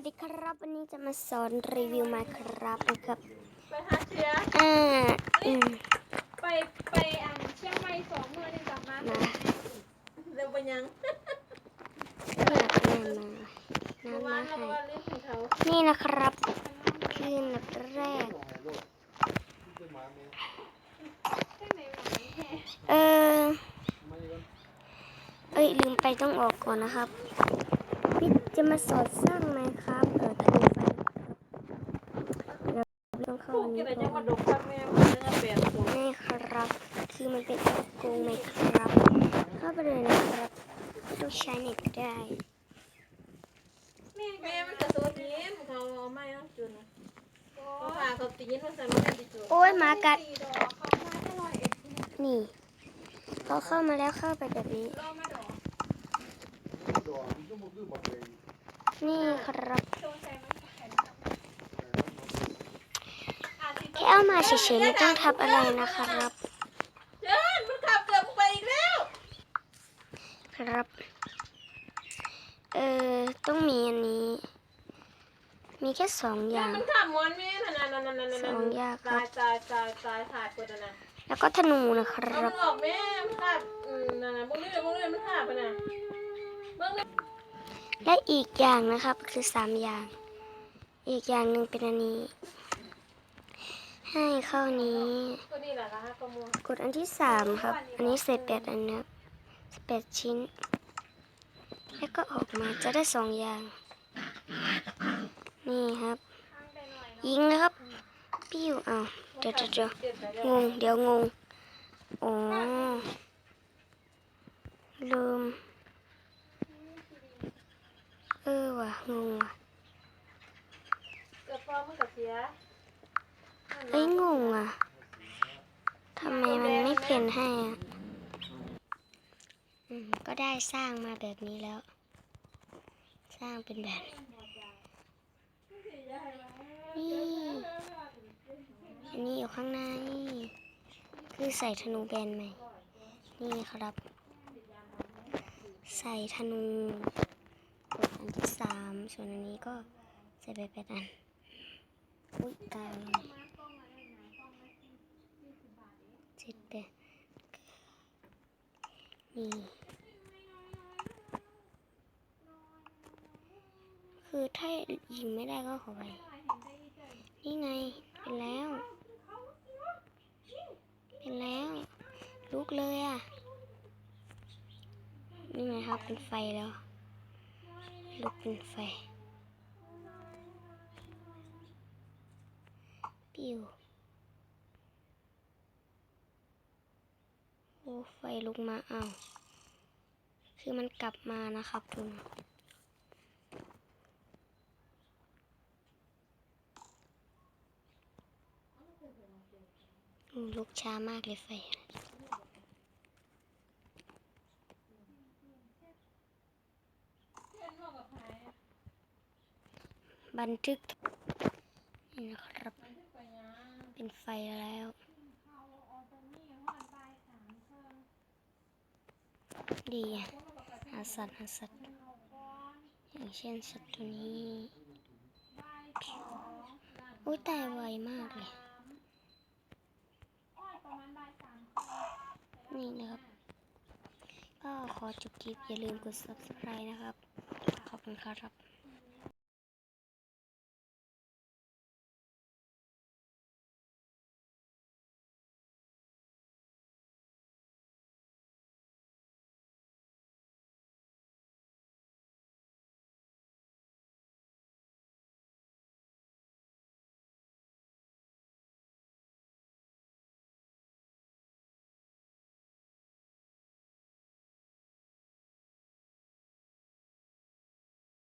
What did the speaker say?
วัสดีครับ วันนี้จะมาสอนรีวิวมาครับนะครับไปหาเชียร์อ่าอืมไปไปอ่านเชียงใหม่สองมือนี่กลับมามาเร็วไปยังเรียกแม่มาเมื่อน้ำวามานเราให้ก็ว่าเรื่องของเขานี่นะครับคืออันดับแรก เออเอ้ยลืมไปต้องออกก่อนนะครับพี่ จะมาสอนสร้างไหมครับเออถูกไปเดี๋ยวต้องเข้าถูกอันกินี้นอะไรก่ยังอมานดกครับแม่มันยังเปลี่ยนตัวนี่ครับ คือมันเป็นแอปโกงไหมครับ เข้าไปเลยนะครับต้องใช้เน็ตได้แม่มันกระโดดนี้เขาเอาไม้ต้องจุนเขาพาเขาตีนมาใส่มันติดจุนโอ้ยหมากัด นี่เขาเข้ามาแล้วเข้าไปแบบนี้ นี่ครับแค่เอามาเฉยๆไม่ต้องทับอะไรนะครับเจินมันขับเกือบไปอีกแล้ว ครับ เออต้องมีอันนี้ มีแค่สองอย่าง มันขับมอนแม่นั่นนั่นนั่นนั่นนั่นสองอย่างครับตายตายตายตายขาดคนนั้นแล้วก็ธนูนะคเอารัมับนออกแม่มันขาดอืมนั่นน่ะบุ้งนี่บุ้งนี่มันขาดไปน่ะเบิ้ง และอีกอย่างนะครับคือสามอย่าง อีกอย่างหนึ่งเป็นอันนี้ ให้เข้านี้ กดอันที่สามครับ อันนี้เศษแปดอันนะครับแปดชิ้น แล้วก็ออกมาจะได้สองอย่าง นี่ครับ ยิงนะครับ ปิ้วอ้าวเดี๋ยวเดี๋ยวงง เดี๋ยวงง อ๋อลืม ออว่ะงงว่ะเกือบพอมันกับเสียเอ้ยงงอะทำไมมันไม่เปลี่ยนให้อะอืมก็ได้สร้างมาแบบนี้แล้ว สร้างเป็นแบบนี้นี่ อันนี้อยู่ข้างในคือใส่ธนูแบนใหม่ นี่ครับ ใส่ธนู กดอันที่สามส่วนอันนี้ก็ใส่ไปแปดอันอุ้ยตาเลยเจ็ดแปดนี่คือถ้ายิงไม่ได้ก็ขอไปนี่ไงเป็นแล้ว เป็นแล้ว ลุกเลยอะ นี่ไงครับเป็นไฟแล้ว ลุกเป็นไฟปิวโอ้ไฟลุกมาอ้าวคือมันกลับมานะครับทุนอืมลุกช้ามากเลยไฟ บันทึกนี่นะครับ เป็นไฟแล้วดีอะหาสัตว์หาสัตว์อย่างเช่นสัตว์ตัวนี้อุ้ยตายไวมากเลย นี่นะครับ ก็ขอจบคลิปอย่าลืมกด subscribe นะครับ ขอบคุณครับ